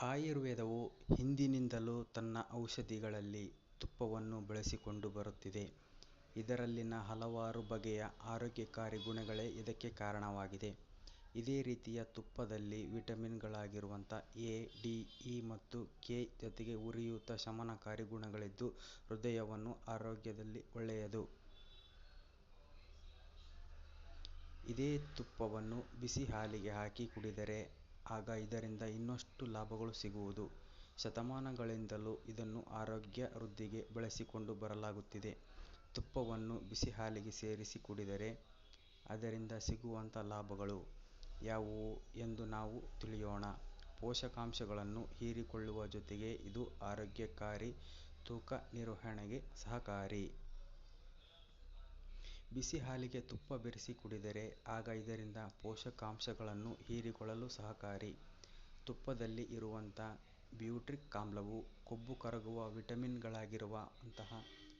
ಆಯುರ್ವೇದವು ಹಿಂದಿನಿಂದಲೂ ತನ್ನ ಔಷಧಿಗಳಲ್ಲಿ ತುಪ್ಪವನ್ನು ಬಳಸಿಕೊಂಡು ಬರುತ್ತಿದೆ. ಇದರಲ್ಲಿನ ಹಲವಾರು ಬಗೆಯ ಆರೋಗ್ಯಕಾರಿ ಗುಣಗಳೇ ಇದಕ್ಕೆ ಕಾರಣವಾಗಿದೆ. ಇದೇ ರೀತಿಯ ತುಪ್ಪದಲ್ಲಿ ವಿಟಮಿನ್ಗಳಾಗಿರುವಂಥ ಎ, ಡಿ, ಇ ಮತ್ತು ಕೆ ಜೊತೆಗೆ ಉರಿಯೂತ ಶಮನಕಾರಿ ಗುಣಗಳಿದ್ದು ಹೃದಯವನ್ನು ಆರೋಗ್ಯದಲ್ಲಿ ಒಳ್ಳೆಯದು. ಇದೇ ತುಪ್ಪವನ್ನು ಬಿಸಿ ಹಾಲಿಗೆ ಹಾಕಿ ಕುಡಿದರೆ ಆಗ ಇದರಿಂದ ಇನ್ನಷ್ಟು ಲಾಭಗಳು ಸಿಗುವುದು. ಶತಮಾನಗಳಿಂದಲೂ ಇದನ್ನು ಆರೋಗ್ಯ ವೃದ್ಧಿಗೆ ಬಳಸಿಕೊಂಡು ಬರಲಾಗುತ್ತಿದೆ. ತುಪ್ಪವನ್ನು ಬಿಸಿ ಹಾಲಿಗೆ ಸೇರಿಸಿ ಕುಡಿದರೆ ಅದರಿಂದ ಸಿಗುವಂಥ ಲಾಭಗಳು ಯಾವುವು ಎಂದು ನಾವು ತಿಳಿಯೋಣ. ಪೋಷಕಾಂಶಗಳನ್ನು ಹೀರಿಕೊಳ್ಳುವ ಜೊತೆಗೆ ಇದು ಆರೋಗ್ಯಕಾರಿ, ತೂಕ ನಿರ್ವಹಣೆಗೆ ಸಹಕಾರಿ. ಬಿಸಿ ಹಾಲಿಗೆ ತುಪ್ಪ ಬೆರೆಸಿ ಕುಡಿದರೆ ಆಗ ಇದರಿಂದ ಪೋಷಕಾಂಶಗಳನ್ನು ಹೀರಿಕೊಳ್ಳಲು ಸಹಕಾರಿ. ತುಪ್ಪದಲ್ಲಿ ಇರುವಂಥ ಬ್ಯೂಟ್ರಿಕ್ ಆಮ್ಲವು ಕೊಬ್ಬು ಕರಗುವ ವಿಟಮಿನ್ಗಳಾಗಿರುವ ಅಂತಹ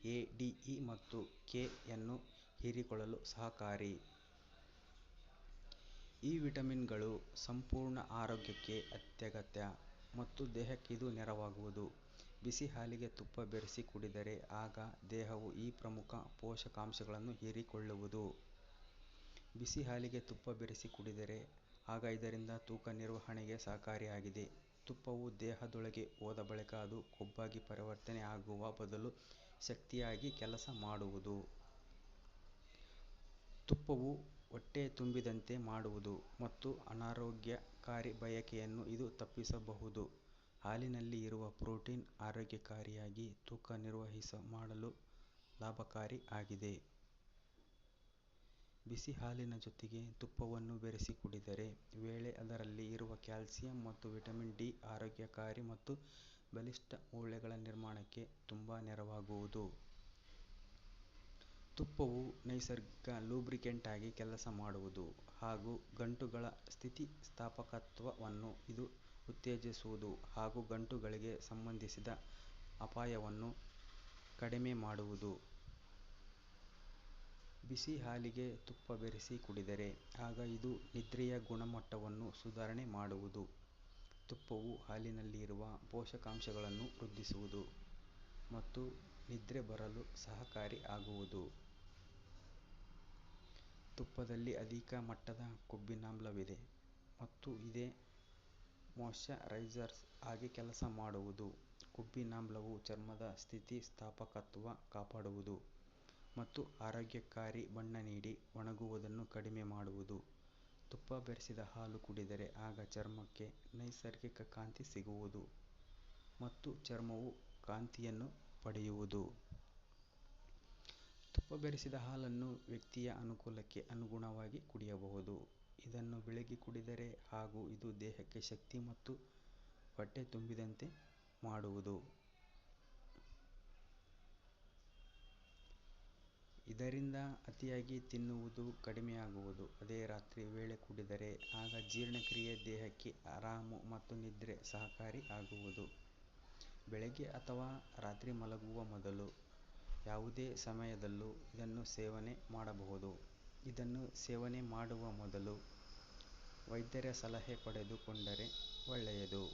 ಎ, ಡಿ, ಇ ಮತ್ತು ಕೆ ಯನ್ನು ಹೀರಿಕೊಳ್ಳಲು ಸಹಕಾರಿ. ಈ ವಿಟಮಿನ್ಗಳು ಸಂಪೂರ್ಣ ಆರೋಗ್ಯಕ್ಕೆ ಅತ್ಯಗತ್ಯ ಮತ್ತು ದೇಹಕ್ಕೆ ಇದು ನೆರವಾಗುವುದು. ಬಿಸಿ ಹಾಲಿಗೆ ತುಪ್ಪ ಬೆರೆಸಿ ಕುಡಿದರೆ ಆಗ ದೇಹವು ಈ ಪ್ರಮುಖ ಪೋಷಕಾಂಶಗಳನ್ನು ಹೀರಿಕೊಳ್ಳುವುದು. ಬಿಸಿ ಹಾಲಿಗೆ ತುಪ್ಪ ಬೆರೆಸಿ ಕುಡಿದರೆ ಆಗ ಇದರಿಂದ ತೂಕ ನಿರ್ವಹಣೆಗೆ ಸಹಕಾರಿಯಾಗಿದೆ. ತುಪ್ಪವು ದೇಹದೊಳಗೆ ಹೋದ ಬಳಿಕ ಅದು ಕೊಬ್ಬಾಗಿ ಪರಿವರ್ತನೆ ಆಗುವ ಬದಲು ಶಕ್ತಿಯಾಗಿ ಕೆಲಸ ಮಾಡುವುದು. ತುಪ್ಪವು ಹೊಟ್ಟೆ ತುಂಬಿದಂತೆ ಮಾಡುವುದು ಮತ್ತು ಅನಾರೋಗ್ಯಕಾರಿ ಬಯಕೆಯನ್ನು ಇದು ತಪ್ಪಿಸಬಹುದು. ಹಾಲಿನಲ್ಲಿ ಇರುವ ಪ್ರೋಟೀನ್ ಆರೋಗ್ಯಕಾರಿಯಾಗಿ ತೂಕ ನಿರ್ವಹಿಸ ಮಾಡಲು ಲಾಭಕಾರಿ ಆಗಿದೆ. ಬಿಸಿ ಹಾಲಿನ ಜೊತೆಗೆ ತುಪ್ಪವನ್ನು ಬೆರೆಸಿ ಕುಡಿದರೆ ವೇಳೆ ಅದರಲ್ಲಿ ಇರುವ ಕ್ಯಾಲ್ಸಿಯಂ ಮತ್ತು ವಿಟಮಿನ್ ಡಿ ಆರೋಗ್ಯಕಾರಿ ಮತ್ತು ಬಲಿಷ್ಠ ಮೂಳೆಗಳ ನಿರ್ಮಾಣಕ್ಕೆ ತುಂಬಾ ನೆರವಾಗುವುದು. ತುಪ್ಪವು ನೈಸರ್ಗಿಕ ಲೂಬ್ರಿಕೆಂಟ್ ಆಗಿ ಕೆಲಸ ಮಾಡುವುದು ಹಾಗೂ ಗಂಟುಗಳ ಸ್ಥಿತಿಸ್ಥಾಪಕತ್ವವನ್ನು ಇದು ಉತ್ತೇಜಿಸುವುದು ಹಾಗೂ ಗಂಟುಗಳಿಗೆ ಸಂಬಂಧಿಸಿದ ಅಪಾಯವನ್ನು ಕಡಿಮೆ ಮಾಡುವುದು. ಬಿಸಿ ಹಾಲಿಗೆ ತುಪ್ಪ ಬೆರೆಸಿ ಕುಡಿದರೆ ಆಗ ಇದು ನಿದ್ರೆಯ ಗುಣಮಟ್ಟವನ್ನು ಸುಧಾರಣೆ ಮಾಡುವುದು. ತುಪ್ಪವು ಹಾಲಿನಲ್ಲಿರುವ ಪೋಷಕಾಂಶಗಳನ್ನು ವೃದ್ಧಿಸುವುದು ಮತ್ತು ನಿದ್ರೆ ಬರಲು ಸಹಕಾರಿ ಆಗುವುದು. ತುಪ್ಪದಲ್ಲಿ ಅಧಿಕ ಮಟ್ಟದ ಕೊಬ್ಬಿನಾಮ್ಲವಿದೆ ಮತ್ತು ಇದೇ ಮಾಯಿಶ್ಚರೈಸರ್ ಆಗಿ ಕೆಲಸ ಮಾಡುವುದು. ಕೊಬ್ಬಿನಾಮ್ಲವು ಚರ್ಮದ ಸ್ಥಿತಿಸ್ಥಾಪಕತ್ವ ಕಾಪಾಡುವುದು ಮತ್ತು ಆರೋಗ್ಯಕಾರಿ ಬಣ್ಣ ನೀಡಿ ಒಣಗುವುದನ್ನು ಕಡಿಮೆ ಮಾಡುವುದು. ತುಪ್ಪ ಬೆರೆಸಿದ ಹಾಲು ಕುಡಿದರೆ ಆಗ ಚರ್ಮಕ್ಕೆ ನೈಸರ್ಗಿಕ ಕಾಂತಿ ಸಿಗುವುದು ಮತ್ತು ಚರ್ಮವು ಕಾಂತಿಯನ್ನು ಪಡೆಯುವುದು. ಬೆರೆಸಿದ ಹಾಲನ್ನು ವ್ಯಕ್ತಿಯ ಅನುಕೂಲಕ್ಕೆ ಅನುಗುಣವಾಗಿ ಕುಡಿಯಬಹುದು. ಇದನ್ನು ಬೆಳಿಗ್ಗೆ ಕುಡಿದರೆ ಹಾಗೂ ಇದು ದೇಹಕ್ಕೆ ಶಕ್ತಿ ಮತ್ತು ಹೊಟ್ಟೆ ತುಂಬಿದಂತೆ ಮಾಡುವುದು. ಇದರಿಂದ ಅತಿಯಾಗಿ ತಿನ್ನುವುದು ಕಡಿಮೆಯಾಗುವುದು. ಅದೇ ರಾತ್ರಿ ವೇಳೆ ಕುಡಿದರೆ ಆಗ ಜೀರ್ಣಕ್ರಿಯೆ, ದೇಹಕ್ಕೆ ಆರಾಮು ಮತ್ತು ನಿದ್ರೆ ಸಹಕಾರಿ ಆಗುವುದು. ಬೆಳಗ್ಗೆ ಅಥವಾ ರಾತ್ರಿ ಮಲಗುವ ಮೊದಲು ಯಾವುದೇ ಸಮಯದಲ್ಲೂ ಇದನ್ನು ಸೇವನೆ ಮಾಡಬಹುದು. ಇದನ್ನು ಸೇವನೆ ಮಾಡುವ ಮೊದಲು ವೈದ್ಯರ ಸಲಹೆ ಪಡೆದುಕೊಂಡರೆ ಒಳ್ಳೆಯದು.